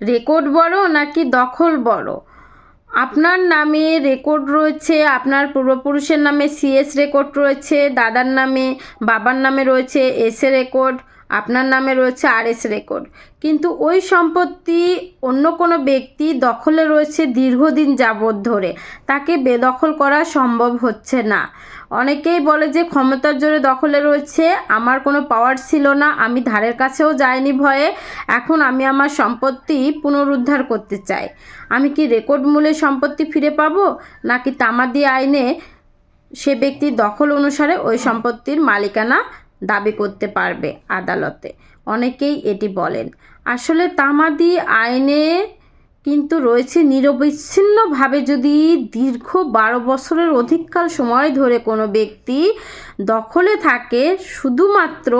Record বড় নাকি দখল বড়? আপনার নামে রেকর্ড রয়েছে, আপনার পূর্বপুরুষের নামে সিএস রেকর্ড রয়েছে, দাদার নামে, বাবার নামে রয়েছে এসএ রেকর্ড। আপনার নামে রয়েছে আরএস রেকর্ড। কিন্তু ওই সম্পত্তি অন্য কোনো ব্যক্তি দখলে রয়েছে দীর্ঘদিন যাবৎ ধরে। তাকে বেদখল করা সম্ভব হচ্ছে না। অনেকেই বলে যে ক্ষমতার জোরে দখলে রয়েছে, আমার কোনো পাওয়ার ছিল না, আমি ধারের কাছেও যাইনি ভয়ে, এখন আমি আমার সম্পত্তি পুনরুদ্ধার করতে চাই। আমি কি রেকর্ড মূল্যে সম্পত্তি ফিরে পাবো, নাকি তামাদি আইনে সে ব্যক্তির দখল অনুসারে ওই সম্পত্তির মালিকানা দাবি করতে পারবে আদালতে। অনেকেই এটি বলেন। আসলে তামাদি আইনে কিন্তু রয়েছে নিরবিচ্ছিন্নভাবে যদি দীর্ঘ বারো বছরের অধিককাল সময় ধরে কোনো ব্যক্তি দখলে থাকে, শুধুমাত্র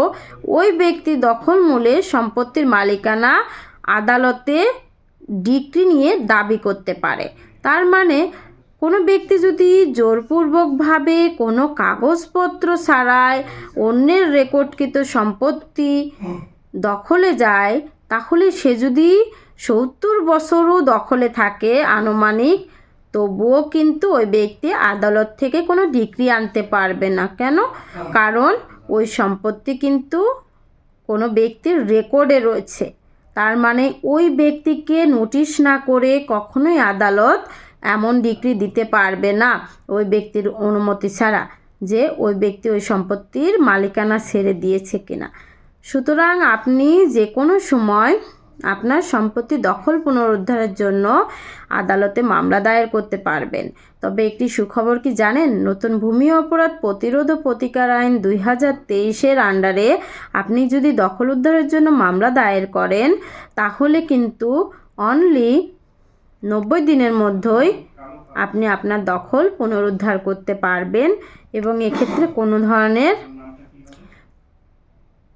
ওই ব্যক্তি দখল মূলে সম্পত্তির মালিকানা আদালতে ডিগ্রি নিয়ে দাবি করতে পারে। তার মানে কোনো ব্যক্তি যদি জোরপূর্বকভাবে কোনো কাগজপত্র ছাড়াই অন্যের রেকর্ডকৃত সম্পত্তি দখলে যায়, তাহলে সে যদি সত্তর বছরও দখলে থাকে আনুমানিক, তবুও কিন্তু ওই ব্যক্তি আদালত থেকে কোনো ডিগ্রি আনতে পারবে না। কেন? কারণ ওই সম্পত্তি কিন্তু কোনো ব্যক্তির রেকর্ডে রয়েছে। তার মানে ওই ব্যক্তিকে নোটিশ না করে কখনোই আদালত এমন ডিগ্রি দিতে পারবে না ওই ব্যক্তির অনুমতি ছাড়া যে ওই ব্যক্তি ওই সম্পত্তির মালিকানা ছেড়ে দিয়েছে কিনা। সুতরাং আপনি যে কোনো সময় আপনার সম্পত্তি দখল পুনরুদ্ধারের জন্য আদালতে মামলা দায়ের করতে পারবেন। তবে একটি সুখবর কি জানেন? নতুন ভূমি অপরাধ প্রতিরোধ ও প্রতিকার আইন দুই হাজার তেইশের আন্ডারে আপনি যদি দখল উদ্ধারের জন্য মামলা দায়ের করেন, তাহলে কিন্তু অনলি নব্বই দিনের মধ্যেই আপনি আপনার দখল পুনরুদ্ধার করতে পারবেন এবং এক্ষেত্রে কোনো ধরনের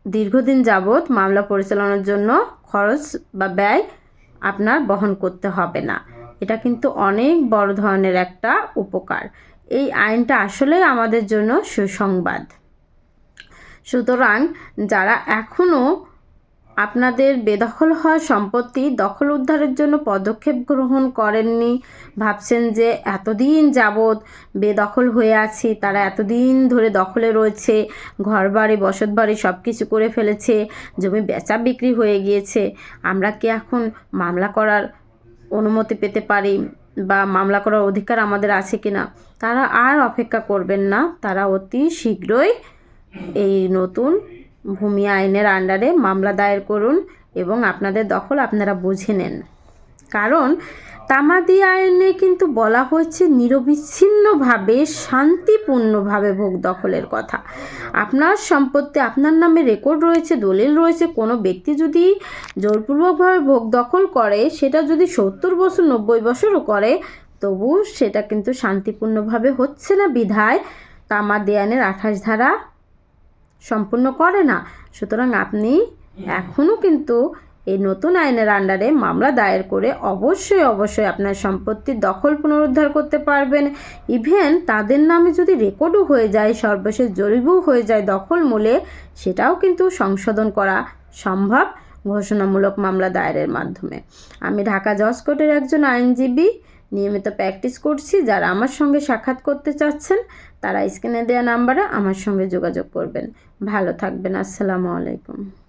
দীর্ঘদিন যাবৎ মামলা পরিচালনার জন্য খরচ বা ব্যয় আপনার বহন করতে হবে না। এটা কিন্তু অনেক বড় ধরনের একটা উপকার। এই আইনটা আসলেই আমাদের জন্য সুসংবাদ। সুতরাং যারা এখনও আপনাদের বেদখল হওয়া সম্পত্তি দখল উদ্ধারের জন্য পদক্ষেপ গ্রহণ করেননি। ভাবছেন যে এতদিন যাবৎ বেদখল হয়ে আছি, তারা এতদিন ধরে দখলে রয়েছে ঘর বাড়ি বসত বাড়ি সব কিছু করে ফেলেছে, জমি বেচা বিক্রি হয়ে গিয়েছে। আমরা কি এখন মামলা করার অনুমতি পেতে পারি বা মামলা করার অধিকার আমাদের আছে কি না তারা আর অপেক্ষা করবেন না। তারা অতি শীঘ্রই এই নতুন ভূমি আইনের আন্ডারে মামলা দায়ের করুন এবং আপনাদের দখল আপনারা বুঝে নেন। কারণ তামাদি আইনে কিন্তু বলা হয়েছে নিরবিচ্ছিন্নভাবে, শান্তিপূর্ণভাবে ভোগ দখলের কথা। আপনার সম্পত্তি, আপনার নামে রেকর্ড রয়েছে, দলিল রয়েছে, কোনো ব্যক্তি যদি জোরপূর্বকভাবে ভোগ দখল করে, সেটা যদি সত্তর বছর, নব্বই বছরও করে তবু সেটা কিন্তু শান্তিপূর্ণভাবে হচ্ছে না বিধায় তামাদি আইনের আঠাশ ধারা সম্পূর্ণ করে না। সুতরাং আপনি এখনও কিন্তু এই নতুন আইনের আন্ডারে মামলা দায়ের করে অবশ্যই অবশ্যই আপনার সম্পত্তির দখল পুনরুদ্ধার করতে পারবেন। ইভেন তাদের নামে যদি রেকর্ডও হয়ে যায়, সর্বশেষ জরিপও হয়ে যায় দখল মূলে, সেটাও কিন্তু সংশোধন করা সম্ভব ঘোষণামূলক মামলা দায়েরের মাধ্যমে। আমি ঢাকা জজ কোর্টের একজন আইনজীবী। নিয়মিত প্র্যাকটিস করছি, যারা আমার সঙ্গে সাক্ষাৎ করতে চাচ্ছেন, তারা স্ক্রিনে দেওয়া নাম্বারে আমার সঙ্গে যোগাযোগ করবেন। ভালো থাকবেন, আসসালামু আলাইকুম।